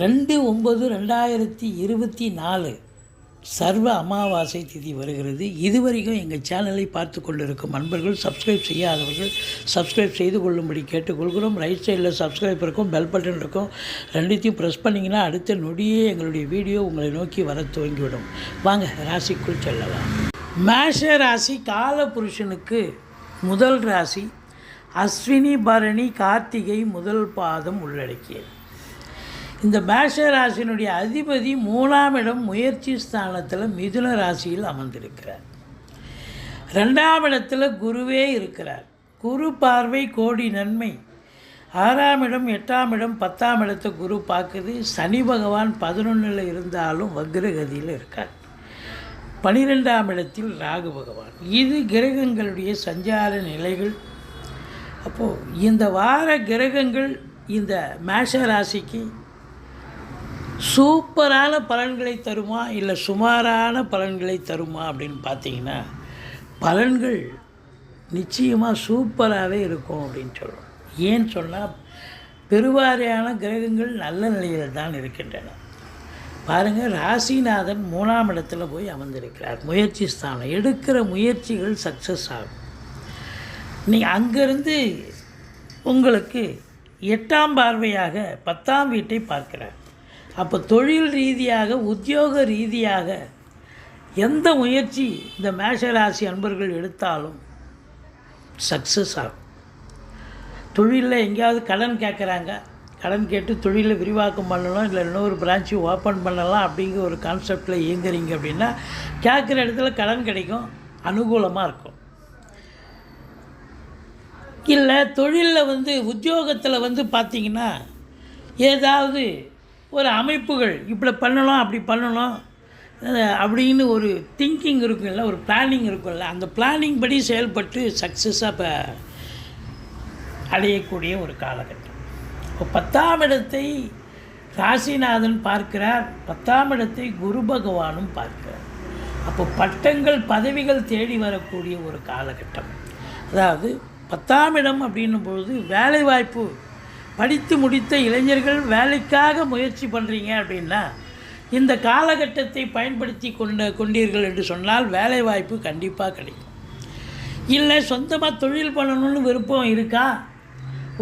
ரெண்டு ஒம்பது ரெண்டாயிரத்தி இருபத்தி நாலு சர்வ அமாவாசை திதி வருகிறது. இதுவரைக்கும் எங்கள் சேனலை பார்த்து கொண்டிருக்கும் அன்பர்கள் சப்ஸ்கிரைப் செய்யாதவர்கள் சப்ஸ்கிரைப் செய்து கொள்ளும்படி கேட்டுக்கொள்கிறோம். ரைட் சைடில் சப்ஸ்கிரைப் இருக்கும் பெல் பட்டன் இருக்கும். ரெண்டுத்தையும் ப்ரெஸ் பண்ணிங்கன்னா அடுத்த நொடியே எங்களுடைய வீடியோ உங்களை நோக்கி வர துவங்கிவிடும். வாங்க ராசிக்குள் செல்லலாம். மேஷ ராசி கால புருஷனுக்கு முதல் ராசி அஸ்வினி பரணி கார்த்திகை முதல் பாதம் உள்ளடக்கியது. இந்த மேஷ ராசியினுடைய அதிபதி மூணாம் இடம் முயற்சி ஸ்தானத்தில் மிதுன ராசியில் அமர்ந்திருக்கிறார். ரெண்டாம் இடத்துல குருவே இருக்கிறார். குரு பார்வை கோடி நன்மை. ஆறாம் இடம் எட்டாம் இடம் பத்தாம் இடத்தை குரு பார்க்குது. சனி பகவான் பதினொன்றில் இருந்தாலும் வக்ரகதியில் இருக்கார். பனிரெண்டாம் இடத்தில் ராகு பகவான். இது கிரகங்களுடைய சஞ்சார நிலைகள். அப்போது இந்த வார கிரகங்கள் இந்த மேஷ ராசிக்கு சூப்பரான பலன்களை தருமா இல்லை சுமாரான பலன்களை தருமா அப்படின்னு பார்த்தீங்கன்னா பலன்கள் நிச்சயமாக சூப்பராகவே இருக்கும் அப்படின்னு சொல்கிறோம் ஏன்னு சொன்னால் பெருவாரியான கிரகங்கள் நல்ல நிலையில் தான் இருக்கின்றன. பாருங்கள் ராசிநாதன் மூணாம் இடத்துல போய் அமர்ந்திருக்கிறார். முயற்சி ஸ்தானம். எடுக்கிற முயற்சிகள் சக்ஸஸ் ஆகும். நீங்கள் அங்கேருந்து உங்களுக்கு எட்டாம் பார்வையாக பத்தாம் வீட்டை பார்க்கிறார். அப்போ தொழில் ரீதியாக உத்தியோக ரீதியாக எந்த முயற்சி இந்த மேஷராசி அன்பர்கள் எடுத்தாலும் சக்ஸஸ் ஆகும். தொழிலில் எங்கேயாவது கடன் கேட்குறாங்க கடன் கேட்டு தொழிலை விரிவாக்கம் பண்ணலாம் இல்லை இன்னொரு பிரான்ச்சு ஓப்பன் பண்ணலாம் அப்படிங்கிற ஒரு கான்செப்டில் இயங்குறீங்க அப்படின்னா கேட்குற இடத்துல கடன் கிடைக்கும் அனுகூலமாக இருக்கும். இல்லை தொழிலில் வந்து உத்தியோகத்தில் வந்து பார்த்திங்கன்னா ஏதாவது ஒரு அமைப்புகள் இப்படி பண்ணலாம் அப்படி பண்ணலாம். அப்படின்னு ஒரு திங்கிங் இருக்குல்ல ஒரு பிளானிங் இருக்குல்ல அந்த பிளானிங் படி செயல்பட்டு சக்ஸஸாக இப்போ அடையக்கூடிய ஒரு காலகட்டம். இப்போ பத்தாம் இடத்தை ராசிநாதன் பார்க்கிறார். பத்தாம் இடத்தை குரு பகவானும் பார்க்கிறார். அப்போ பட்டங்கள் பதவிகள் தேடி வரக்கூடிய ஒரு காலகட்டம். அதாவது பத்தாம் இடம் அப்படின்னும் பொழுது வேலைவாய்ப்பு படித்து முடித்த இளைஞர்கள் வேலைக்காக முயற்சி பண்ணுறீங்க அப்படின்னா இந்த காலகட்டத்தை பயன்படுத்தி கொண்ட கொண்டீர்கள் என்று சொன்னால் வேலைவாய்ப்பு கண்டிப்பாக கிடைக்கும். இல்லை சொந்தமாக தொழில் பண்ணணும்னு விருப்பம் இருக்கா?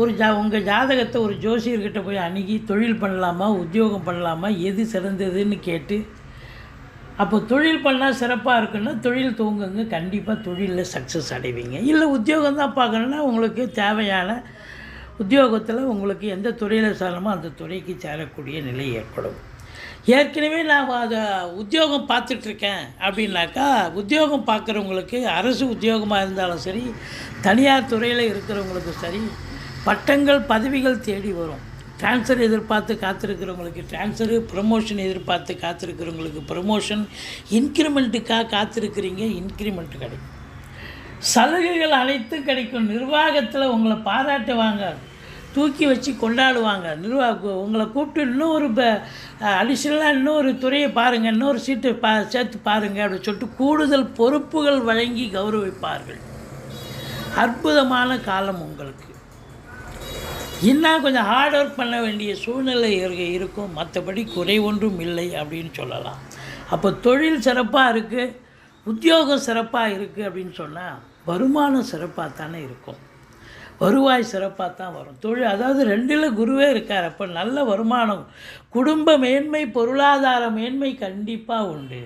ஒரு ஜா உங்கள் ஜாதகத்தை ஒரு ஜோசியர்கிட்ட போய் அணுகி தொழில் பண்ணலாமா உத்தியோகம் பண்ணலாமா எது சிறந்ததுன்னு கேட்டு அப்போ தொழில் பண்ணால் சிறப்பாக இருக்குன்னா தொழில் துவங்குங்க. கண்டிப்பாக தொழிலில் சக்ஸஸ் அடைவீங்க. இல்லை உத்தியோகம் தான் பார்க்கணுன்னா உங்களுக்கு தேவையான உத்தியோகத்தில் உங்களுக்கு எந்த துறையில் சேரணுமோ அந்த துறைக்கு சேரக்கூடிய நிலை ஏற்படும். ஏற்கனவே நான் அதை உத்தியோகம் பார்த்துட்ருக்கேன் அப்படின்னாக்கா உத்தியோகம் பார்க்குறவங்களுக்கு அரசு உத்தியோகமாக இருந்தாலும் சரி தனியார் துறையில் இருக்கிறவங்களுக்கு சரி பட்டங்கள் பதவிகள் தேடி வரும். ட்ரான்ஸ்ஃபர் எதிர்பார்த்து காத்திருக்கிறவங்களுக்கு ட்ரான்ஸ்ஃபரு ப்ரமோஷன் எதிர்பார்த்து காத்திருக்கிறவங்களுக்கு ப்ரமோஷன் இன்க்ரிமெண்ட்டுக்காக காத்திருக்கிறீங்க இன்க்ரிமெண்ட் கிடைக்கும். சலுகைகள் அனைத்தும் கிடைக்கும். நிர்வாகத்தில் உங்களை பாராட்டுவாங்க. தூக்கி வச்சு கொண்டாடுவாங்க. நிர்வாக உங்களை கூப்பிட்டு இன்னொரு அடிஷனலாக இன்னொரு துறையை பாருங்கள் இன்னொரு சீட்டை பா சேர்த்து பாருங்கள் அப்படின்னு சொல்லிட்டு கூடுதல் பொறுப்புகள் வழங்கி கௌரவிப்பார்கள். அற்புதமான காலம் உங்களுக்கு. இன்னும் கொஞ்சம் ஹார்ட் ஒர்க் பண்ண வேண்டிய சூழ்நிலை இருக்கும். மற்றபடி குறை ஒன்றும் இல்லை அப்படின்னு சொல்லலாம். அப்போ தொழில் சிறப்பாக இருக்குது உத்தியோகம் சிறப்பாக இருக்குது அப்படின்னு சொன்னால் வருமானம் சிறப்பாக தானே இருக்கும். வருவாய் சிறப்பாக தான் வரும். தொழில் அதாவது ரெண்டில் குருவே இருக்கார். அப்போ நல்ல வருமானம் குடும்ப மேன்மை பொருளாதார மேன்மை கண்டிப்பாக உண்டு.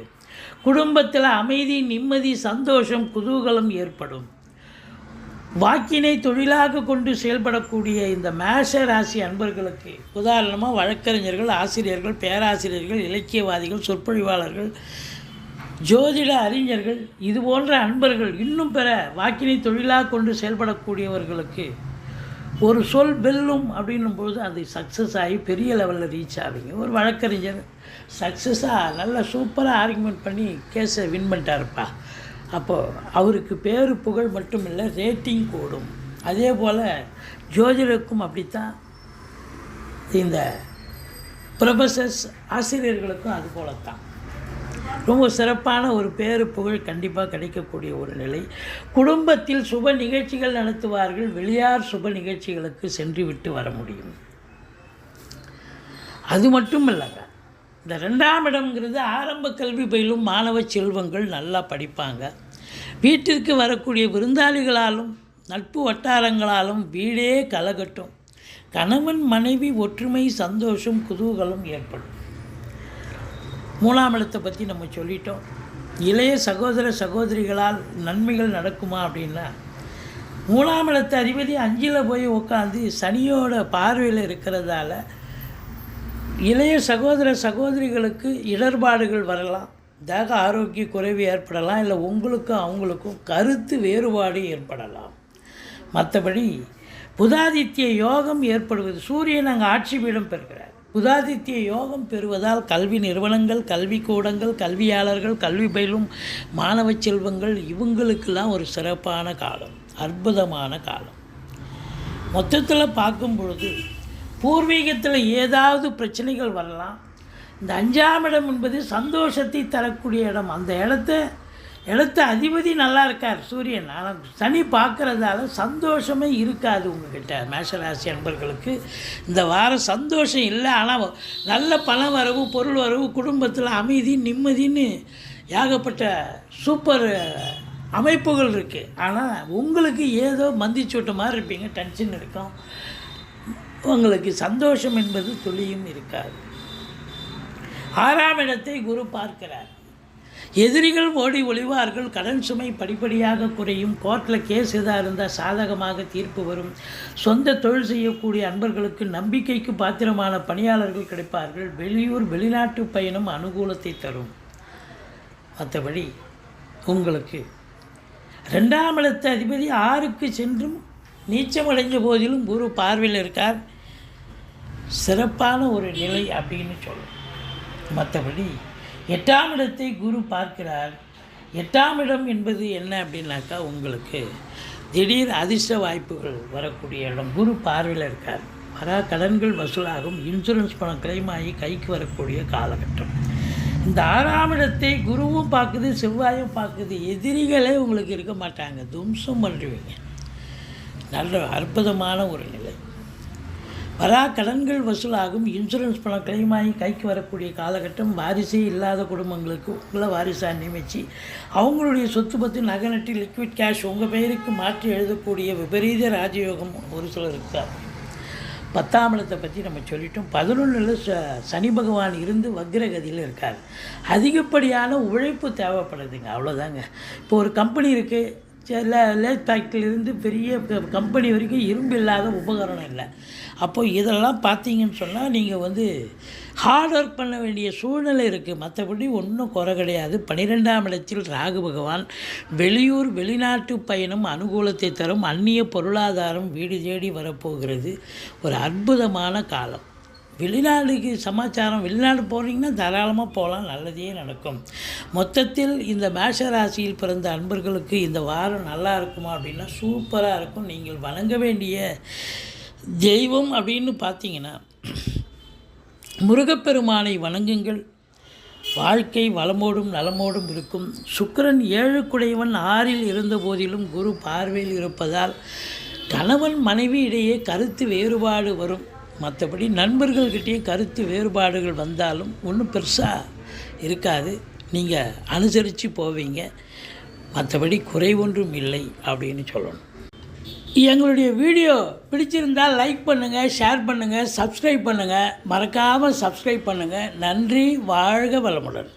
குடும்பத்தில் அமைதி நிம்மதி சந்தோஷம் குதூகலம் ஏற்படும். வாக்கினை தொழிலாக கொண்டு செயல்படக்கூடிய இந்த மேஷ ராசி அன்பர்களுக்கு உதாரணமாக வழக்கறிஞர்கள் ஆசிரியர்கள் பேராசிரியர்கள் இலக்கியவாதிகள் சொற்பொழிவாளர்கள் ஜோதிட அறிஞர்கள் இது போன்ற அன்பர்கள் இன்னும் பெற வாக்கினை தொழிலாக கொண்டு செயல்படக்கூடியவர்களுக்கு ஒரு சொல் வெல்லும் அப்படின்னும் பொழுது அது சக்ஸஸ் ஆகி பெரிய லெவலில் ரீச் ஆவீங்க. ஒரு வழக்கறிஞர் சக்ஸஸாக நல்ல சூப்பராக ஆர்குமெண்ட் பண்ணி கேஸை வின் பண்ணிட்டாருப்பா. அப்போது அவருக்கு பேரு புகழ் மட்டும் இல்லை ரேட்டிங் கூடும். அதே போல் ஜோதிடருக்கும் அப்படித்தான். இந்த ப்ரொஃபஸர்ஸ் ஆசிரியர்களுக்கும் அது போலத்தான். ரொம்ப சிறப்பான ஒரு பேரு புகழ் கண்டிப்பாக கிடைக்கக்கூடிய ஒரு நிலை. குடும்பத்தில் சுப நிகழ்ச்சிகள் நடத்துவார்கள் வெளியார் சுப நிகழ்ச்சிகளுக்கு சென்று விட்டு வர முடியும். அது மட்டும் இல்லைங்க இந்த ரெண்டாம் இடம்ங்கிறது ஆரம்ப கல்வி பயிலும் மாணவ செல்வங்கள் நல்லா படிப்பாங்க. வீட்டிற்கு வரக்கூடிய விருந்தாளிகளாலும் நட்பு வட்டாரங்களாலும் வீடே கலகட்டும். கணவன் மனைவி ஒற்றுமை சந்தோஷம் குதூகலம் ஏற்படும். மூணாம் எழுத்தை பற்றி நம்ம சொல்லிட்டோம். இளைய சகோதர சகோதரிகளால் நன்மைகள் நடக்குமா அப்படின்னா மூலாம் எழுத்து அதிபதி அஞ்சில் போய் உட்காந்து சனியோட பார்வையில் இருக்கிறதால இளைய சகோதர சகோதரிகளுக்கு இடர்பாடுகள் வரலாம். தேக ஆரோக்கிய குறைவு ஏற்படலாம். இல்லை உங்களுக்கும் அவங்களுக்கும் கருத்து வேறுபாடு ஏற்படலாம். மற்றபடி புதாதித்ய யோகம் ஏற்படுவது. சூரியன் அங்கே ஆட்சி பீடம் பெறுகிறார். புதாதித்ய யோகம் பெறுவதால் கல்வி நிறுவனங்கள் கல்விக்கூடங்கள் கல்வியாளர்கள் கல்வி பயிலும் மாணவ செல்வங்கள் இவங்களுக்கெல்லாம் ஒரு சிறப்பான காலம் அற்புதமான காலம். மொத்தத்தில் பார்க்கும் பொழுது பூர்வீகத்தில் ஏதாவது பிரச்சனைகள் வரலாம் இந்த அஞ்சாம் இடம் என்பது சந்தோஷத்தை தரக்கூடிய இடம். அந்த இடத்த இடத்த அதிபதி நல்லா இருக்கார் சூரியன். ஆனால் சனி பார்க்குறதால சந்தோஷமே இருக்காது உங்ககிட்ட மேஷராசி அன்பர்களுக்கு. இந்த வாரம் சந்தோஷம் இல்லை ஆனால் நல்ல பண வரவு பொருள் வரவு குடும்பத்தில் அமைதி நிம்மதின்னு ஏகப்பட்ட சூப்பர் அமைப்புகள் இருக்குது ஆனால் உங்களுக்கு ஏதோ மந்திச்சூட்ட மாதிரி இருப்பீங்க டென்ஷன் இருக்கும். உங்களுக்கு சந்தோஷம் என்பது துளியும் இருக்காது. ஆறாம் இடத்தை குரு பார்க்கிறார். எதிரிகள் ஓடி ஒளிவார்கள் கடன் சுமை படிப்படியாக குறையும் கோர்ட்டில் கேஸ் எதாக இருந்தால் சாதகமாக தீர்ப்பு வரும். சொந்த தொழில் செய்யக்கூடிய அன்பர்களுக்கு நம்பிக்கைக்கு பாத்திரமான பணியாளர்கள் கிடைப்பார்கள். வெளியூர் வெளிநாட்டு பயணம் அனுகூலத்தை தரும். மற்றபடி உங்களுக்கு ரெண்டாம் இடத்து அதிபதி ஆறுக்கு சென்றும் நீச்சமடைஞ்ச போதிலும் குரு பார்வையில் இருக்கார். சிறப்பான ஒரு நிலை அப்படின்னு சொல்லணும் மற்றபடி எட்டாம் இடத்தை குரு பார்க்கிறார். எட்டாம் இடம் என்பது என்ன அப்படின்னாக்கா உங்களுக்கு திடீர் அதிர்ஷ்ட வாய்ப்புகள் வரக்கூடிய இடம். குரு பார்வையில் இருக்கார். வரா கடன்கள் வசூலாகும். இன்சூரன்ஸ் பணம் கிளைம் ஆகி கைக்கு வரக்கூடிய காலகட்டம். இந்த ஆறாம் இடத்தை குருவும் பார்க்குது செவ்வாயும் பார்க்குது. எதிரிகளே உங்களுக்கு இருக்க மாட்டாங்க. தும்சம் பண்ணுவீங்க நல்ல அற்புதமான ஒரு நிலை. வரா கடன்கள் வசூலாகும். இன்சூரன்ஸ் பணம் claim ஆகி கைக்கு வரக்கூடிய காலகட்டம் வாரிசே இல்லாத குடும்பங்களுக்கு உங்களை வாரிசாக நியமித்து அவங்களுடைய சொத்து பத்து நகை நட்டி லிக்விட் கேஷ் உங்கள் பெயருக்கு மாற்றி எழுதக்கூடிய விபரீத ராஜயோகம் ஒரு சிலர் இருக்கார். பத்தாம் இடத்தை பற்றி நம்ம சொல்லிட்டோம். பதினொன்றில் ச சனி பகவான் இருந்து வக்ரகதியில் இருக்கார். அதிகப்படியான உழைப்பு தேவைப்படுதுங்க. அவ்வளோதாங்க இப்போ ஒரு கம்பெனி இருக்குது சில லேத் ஃபேக்ட்ரியிலேருந்து பெரிய க- கம்பெனி வரைக்கும் இரும்பு இல்லாத உபகரணம் இல்லை. அப்போ இதெல்லாம் பார்த்தீங்கன்னு சொன்னால் நீங்கள் வந்து ஹார்ட் ஒர்க் பண்ண வேண்டிய சூழ்நிலை இருக்குது மற்றபடி ஒன்றும் குறை கிடையாது. பன்னிரெண்டாம் இடத்தில் ராகு பகவான் வெளியூர் வெளிநாட்டு பயணம் அனுகூலத்தை தரும். அந்நிய பொருளாதாரம் வீடு தேடி வரப்போகிறது. ஒரு அற்புதமான காலம். வெளிநாடுக்கு சமாச்சாரம் வெளிநாடு போகிறீங்கன்னா தாராளமாக போகலாம் நல்லதே நடக்கும். மொத்தத்தில் இந்த மேஷ ராசியில் பிறந்த அன்பர்களுக்கு இந்த வாரம் நல்லா இருக்குமா அப்படின்னா சூப்பராக இருக்கும். நீங்கள் வணங்க வேண்டிய தெய்வம் அப்படின்னு பார்த்தீங்கன்னா முருகப்பெருமானை வணங்குங்கள். வாழ்க்கை வளமோடும் நலமோடும் இருக்கும். சுக்கிரன் ஏழுக்குடையவன் ஆறில் இருந்த போதிலும் குரு பார்வையில் இருப்பதால் கணவன் மனைவி இடையே கருத்து வேறுபாடு வரும். மற்றபடி நண்பர்கள்கிட்டேயும் கருத்து வேறுபாடுகள் வந்தாலும் ஒன்றும் பெருசாக இருக்காது. நீங்கள் அனுசரித்து போவீங்க. மற்றபடி குறை ஒன்றும் இல்லை அப்படின்னு சொல்லணும். எங்களுடைய வீடியோ பிடிச்சிருந்தால் லைக் பண்ணுங்கள் ஷேர் பண்ணுங்கள் சப்ஸ்கிரைப் பண்ணுங்கள் மறக்காமல் சப்ஸ்கிரைப் பண்ணுங்கள் நன்றி வாழ்க வளமுடன்.